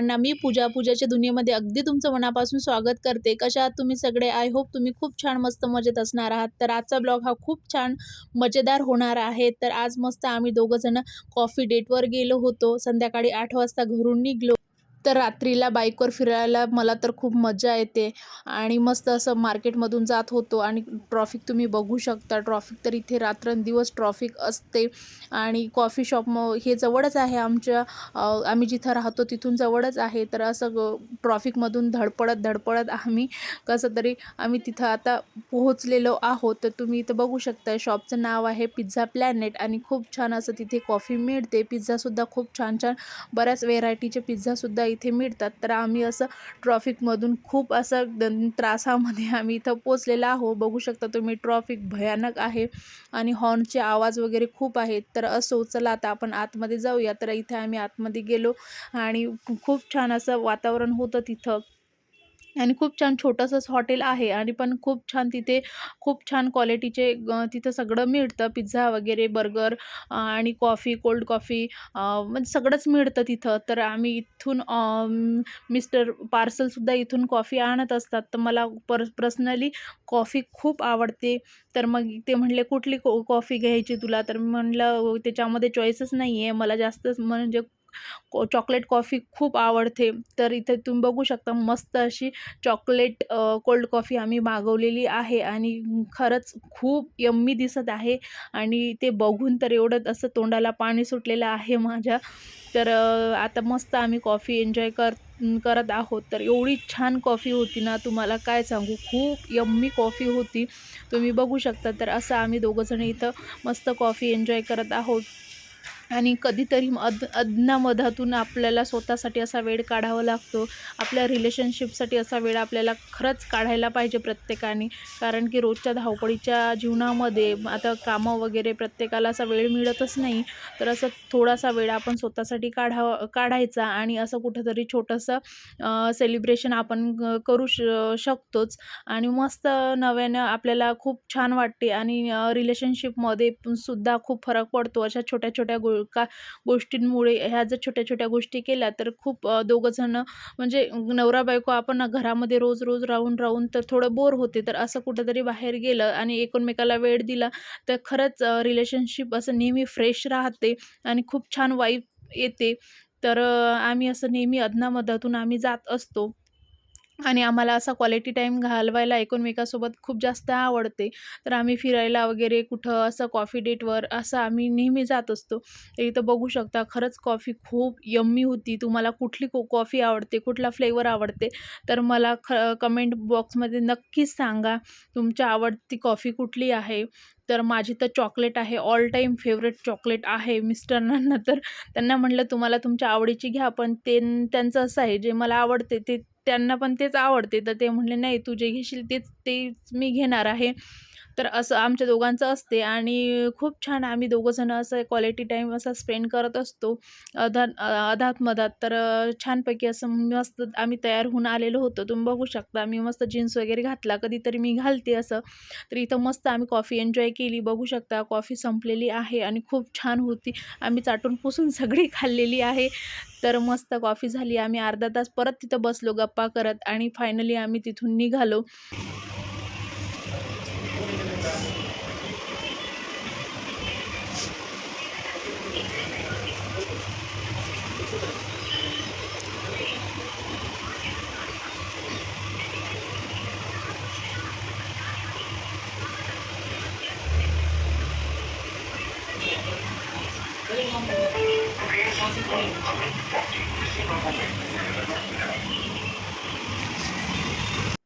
सर्वांना मी पूजा पूजाच्या दुनियेमध्ये अगदी तुमचं मनापासून स्वागत करते. कशा आहात तुम्ही सगळे? आय होप तुम्ही खूप छान मस्त मजेत असणार आहात. तर आजचा ब्लॉग हा खूप छान मजेदार होणार आहे. तर आज मस्त आम्ही दोघंजणं कॉफी डेटवर गेलो होतो. संध्याकाळी आठ वाजता घरून निघलो. तर रात्रीला बाईकवर फिरायला मला तर खूप मजा येते. आणि मस्त असं मार्केटमधून जात होतो आणि ट्रॉफिक तुम्ही बघू शकता. ट्रॉफिक तर इथे रात्रंदिवस ट्रॉफिक असते. आणि कॉफी शॉप म हे जवळच आहे आमच्या आम्ही जिथं राहतो तिथून जवळच आहे. तर असं ग ट्रॉफिकमधून धडपडत धडपडत आम्ही कसं तरी आम्ही तिथं आता पोहोचलेलो आहोत. तर तुम्ही इथं बघू शकता शॉपचं नाव आहे पिझ्झा प्लॅनेट आणि खूप छान असं तिथे कॉफी मिळते. पिझ्झासुद्धा खूप छान छान बऱ्याच व्हेरायटीचे पिझ्झासुद्धा इथे मिळतात. तर आम्ही असं ट्रॉफिकमधून खूप असं त्रासामध्ये आम्ही इथं पोचलेलो आहो बघू शकता तुम्ही ट्रॉफिक भयानक आहे आणि हॉर्नचे आवाज वगैरे खूप आहेत. तर असो चला आता आपण आतमध्ये जाऊया. तर इथे आम्ही आतमध्ये गेलो आणि खूप छान असं वातावरण होतं तिथं. आणि खूप छान छोटंसंच हॉटेल आहे आणि पण खूप छान तिथे खूप छान क्वालिटीचे तिथं सगळं मिळतं. पिझ्झा वगैरे बर्गर आणि कॉफी कोल्ड कॉफी म्हणजे सगळंच मिळतं तिथं. तर आम्ही इथून मिस्टर पार्सलसुद्धा इथून कॉफी आणत असतात. तर मला पर पर्सनली कॉफी खूप आवडते. तर मग ते म्हणले कुठली को कॉफी घ्यायची तुला? तर म्हणलं त्याच्यामध्ये चॉईसच नाही आहे मला जास्तच म्हणजे चॉकलेट कॉफी खूप आवडते. तर इथे तुम्ही बघू शकता मस्त अशी चॉकलेट कोल्ड कॉफी आम्ही मागवलेली आहे आणि खरंच खूप यम्मी दिसत आहे आणि ते बघून तर एवढं असं तोंडाला पाणी सुटलेलं आहे माझ्या. तर आता मस्त आम्ही कॉफी एन्जॉय कर करत आहोत. तर एवढी छान कॉफी होती ना तुम्हाला काय सांगू? खूप यम्मी कॉफी होती. तुम्ही बघू शकता तर असं आम्ही दोघंजण इथं मस्त कॉफी एन्जॉय करत आहोत. आणि कधीतरी अद अधनामधातून आपल्याला स्वतःसाठी असा वेळ काढावा लागतो. आपल्या रिलेशनशिपसाठी असा वेळ आपल्याला खरंच काढायला पाहिजे प्रत्येकाने. कारण की रोजच्या धावपळीच्या जीवनामध्ये आता कामं वगैरे प्रत्येकाला असा वेळ मिळतच नाही. तर असं थोडासा वेळ आपण स्वतःसाठी काढावा काढायचा आणि असं कुठंतरी छोटंसं सेलिब्रेशन आपण करू श शकतोच. आणि मस्त नव्यानं आपल्याला खूप छान वाटते आणि रिलेशनशिपमध्ये सुद्धा खूप फरक पडतो. अशा छोट्या छोट्या गो का गोष्टींमुळे ह्या जर छोट्या छोट्या गोष्टी केल्या तर खूप दोघंजणं म्हणजे नवरा बायको आपण घरामध्ये रोज रोज राहून राहून तर थोडं बोर होते. तर असं कुठंतरी बाहेर गेलं आणि एकमेकाला वेळ दिला तर खरंच रिलेशनशिप असं नेहमी फ्रेश राहते आणि खूप छान वाईफ येते. तर आम्ही असं नेहमी अधनामधातून आम्ही जात असतो. आणि आम्हाला असा क्वालिटी टाईम घालवायला एकमेकासोबत खूप जास्त आवडते. तर आम्ही फिरायला वगैरे कुठं असं कॉफी डेटवर असं आम्ही नेहमी जात असतो. तर इथं बघू शकता खरंच कॉफी खूप यम्मी होती. तुम्हाला कुठली को कॉफी आवडते कुठला फ्लेवर आवडते तर मला ख कमेंट बॉक्समध्ये नक्कीच सांगा तुमच्या आवडती कॉफी कुठली आहे. तर माझी तर चॉकलेट आहे ऑल टाईम फेवरेट चॉकलेट आहे मिस्टरांना तर त्यांना म्हटलं तुम्हाला तुमच्या आवडीची घ्या पण ते त्यांचं असं आहे जे मला आवडते ते त्यांना पण तेच आवडते. तर ते म्हणले नाही तू जे घेशील तेच तेच मी घेणार आहे. तर असं आमच्या दोघांचं असते आणि खूप छान आम्ही दोघंजणं असं क्वालिटी टाईम असा स्पेंड करत असतो. अधा अधात मधात तर छानपैकी असं मस्त आम्ही तयार होऊन आलेलो होतो. तुम्ही बघू शकता मी मस्त जीन्स वगैरे घातला कधीतरी मी घालते असं. तर इथं मस्त आम्ही कॉफी एन्जॉय केली. बघू शकता कॉफी संपलेली आहे आणि खूप छान होती. आम्ही चाटून पुसून सगळी खाल्लेली आहे. तर मस्त कॉफी झाली. आम्ही अर्धा तास परत तिथं बसलो गप्पा करत आणि फायनली आम्ही तिथून निघालो.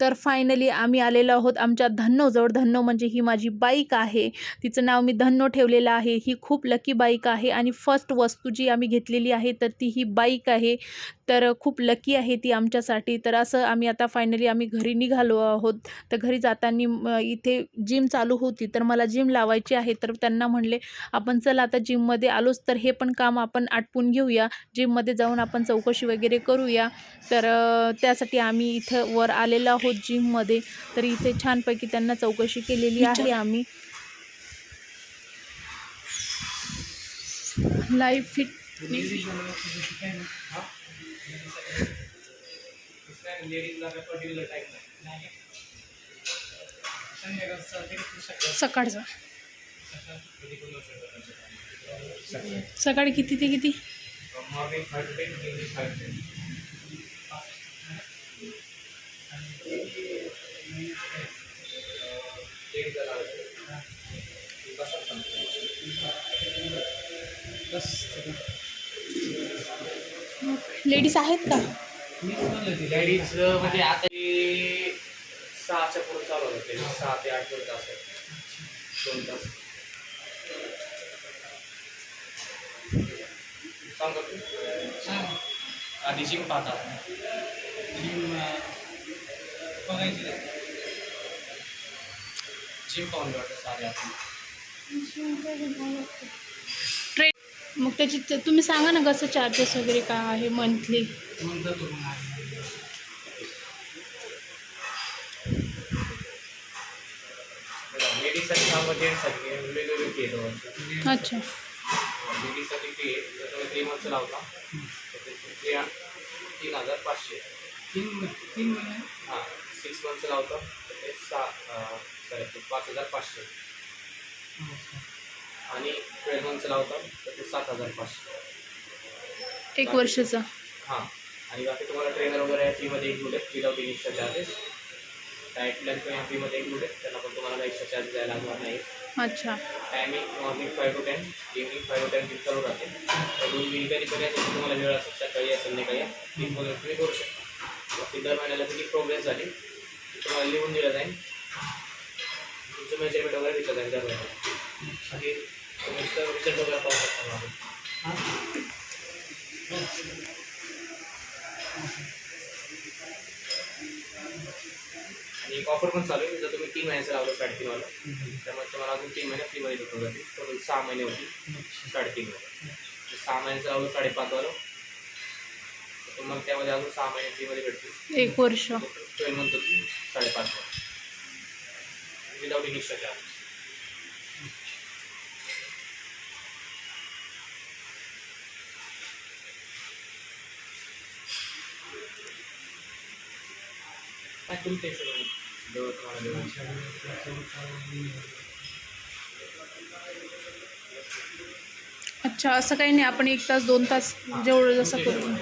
तर फायनली आम्ही आलेलो आहोत आमच्या धन्नोजवळ धन्नो म्हणजे ही माझी बाईक आहे. तिचं नाव मी धन्नो ठेवलेलं आहे. ही खूप लकी बाईक आहे. आणि फर्स्ट वस्तू जी आम्ही घेतलेली आहे तर ती ही बाईक आहे. तर खूप लकी आहे ती आमच्यासाठी. तर असं आम्ही आता फायनली आम्ही घरी निघालो आहोत. तर घरी जाताना इथे जिम चालू होती. तर मला जिम लावायची आहे. तर त्यांना म्हणले आपण चला आता जिममध्ये आलोच. तर हे पण काम आपण आटपून घेऊया. जिममध्ये जाऊन आपण चौकशी वगैरे करूया. तर त्यासाठी आम्ही इथं वर आलेलो आहोत जिममध्ये तर इथे छानपैकी त्यांना चौकशी केलेली आहे आम्ही. लाईव्ह फिट लेडीजला काय पर्टिक्युलर टाईप नाही सकाळचं. सकाळ किती ते किती? Morning five ten evening five ten ladies आहेत का? लेडीज म्हणजे आता ते सहाच्या पुढे चालू होते सहा ते आठ पर्यंत असेल दोन तास. सांगा तू. आधी जिम पाहतात जिम बघायची जिम पाहून वाटतं साधे आपण. ट्रेन मग त्याची तुम्ही सांगा ना कसं चार्जेस वगैरे काय आहे मंथली अच्छा. लावता तीन हजार पाचशे तीन तीन महिने? हां. सिक्स मंथचं लावता. तर ते सहा पाच हजार पाचशे. आणि ट्वेल्व मंथचं लावता तर ते सात हजार पाचशे. एक वर्षाचा? हां. आणि बाकी तुम्हाला ट्रेनर वगैरे फीमध्ये इन्क्लूड आहे without in extra charges diet plan पण फीमध्ये इन्क्लूड आहे त्यांना पण तुम्हाला एक्स्ट्रा चार्ज द्यायला लागणार नाही. अच्छा. Timing morning five to ten evening five to ten चालू राहते. दोन विल कधी कधी असेल तुम्हाला वेळ असेल सकाळी या संध्याकाळी या तीन वगैरे तुम्ही करू शकता. बाकी दर महिन्याला किती प्रोग्रेस झाली तुम्हाला लिहून दिलं जाईल. तुमचं मेजरमेंट वगैरे दिलं जाईल दर महिन्याला. आणि आणि एक ऑफर पण चालू आहे जर तुम्ही तीन महिन्याचं लावलं साडेतीन वाला. त्यामुळे तुम्हाला अजून तीन महिने फ्रीमध्ये भेटून जातील. टोटल सहा महिने होती साडेतीन तर सहा महिन्याचं लावलं साडेपाच वालं. तर मग त्यामध्ये अजून सहा महिने फ्रीमध्ये भेटतील. एक वर्ष. ट्वेल्व मंथ होती साडेपाच वाला. विदाउट इन एक्स्ट्रा चार्ज अच्छा असं काही नाही. आपण एक तास दोन तास जेवढं जसं करू.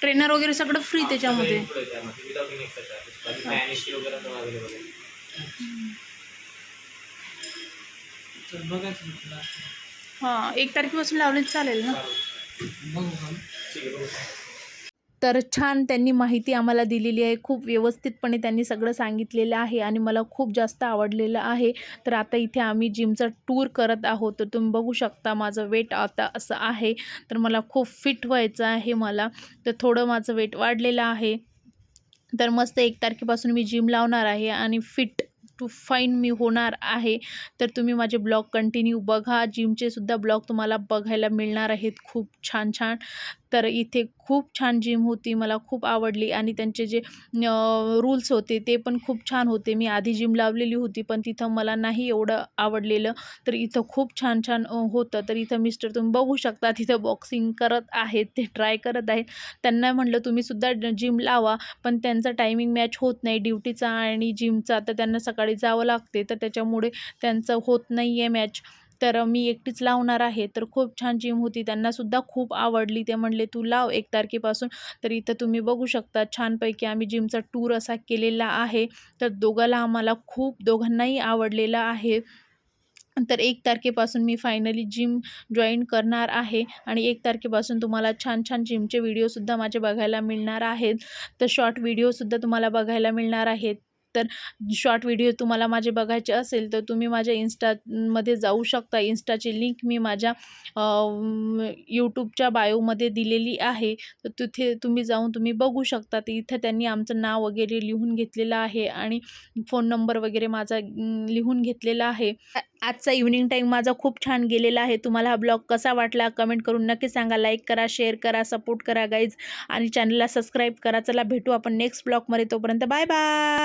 ट्रेनर वगैरे सगळं फ्री त्याच्यामध्ये. तर बघायचं तुला. हां एक तारखेपासून लावले चालेल ना. बघू का तर छान त्यांनी माहिती आम्हाला दिलेली आहे. खूप व्यवस्थितपणे त्यांनी सगळं सांगितलेलं आहे आणि मला खूप जास्त आवडलेलं आहे. तर आता इथे आम्ही जिमचा टूर करत आहोत. तर तुम्ही बघू शकता माझं वेट आता असं आहे. तर मला खूप फिट व्हायचं आहे मला. तर थोडं माझं वेट वाढलेलं आहे. तर मस्त एक तारखेपासून मी जिम लावणार आहे आणि फिट टू फाईन मी होणार आहे. तर तुम्ही माझे ब्लॉग कंटिन्यू बघा. जिमचे सुद्धा ब्लॉग तुम्हाला बघायला मिळणार आहेत. खूप छान छान. तर इथे खूप छान जिम होती मला खूप आवडली आणि त्यांचे जे रूल्स होते ते पण खूप छान होते. मी आधी जिम लावलेली होती पण तिथं मला नाही एवढं आवडलेलं. तर इथं खूप छान छान होतं. तर इथं मिस्टर तुम्ही बघू शकता तिथं बॉक्सिंग करत आहेत ते ट्राय करत आहेत. त्यांना म्हटलं तुम्ही सुद्धा जिम लावा पण त्यांचा टायमिंग मॅच होत नाही ड्युटीचा आणि जिमचा तर त्यांना सकाळी जावं लागते. तर त्याच्यामुळे त्यांचं होत नाही आहे मॅच तर मी एकटीच लावणार आहे. तर खूप छान जिम होती. त्यांनासुद्धा खूप आवडली. ते म्हणले तू लाव एक तारखेपासून. तर इथं तुम्ही बघू शकता छानपैकी आम्ही जिमचा टूर असा केलेला आहे. तर दोघाला आम्हाला खूप दोघांनाही आवडलेला आहे. तर एक तारखेपासून मी फायनली जिम जॉईन करणार आहे. आणि एक तारखेपासून तुम्हाला छान छान जिमचे व्हिडिओसुद्धा माझे बघायला मिळणार आहेत. तर शॉर्ट व्हिडिओसुद्धा तुम्हाला बघायला मिळणार आहेत. तर शॉर्ट व्हिडिओ तुम्हाला माझे बघायचे असेल तर तुम्ही माझ्या इन्स्टामध्ये जाऊ शकता. इन्स्टाची लिंक मी माझ्या यूट्यूबच्या बायोमध्ये दिलेली आहे. तर तिथे तुम्ही जाऊन तुम्ही बघू शकता. तर इथं त्यांनी आमचं नाव वगैरे लिहून घेतलेलं आहे आणि फोन नंबर वगैरे माझा लिहून घेतलेला आहे. आजचा इव्हनिंग टाईम माझा खूप छान गेलेला आहे. तुम्हाला हा ब्लॉग कसा वाटला कमेंट करून नक्की सांगा. लाईक करा शेअर करा सपोर्ट करा गाईज आणि चॅनलला सबस्क्राईब करा. चला भेटू आपण नेक्स्ट ब्लॉगमध्ये तोपर्यंत बाय बाय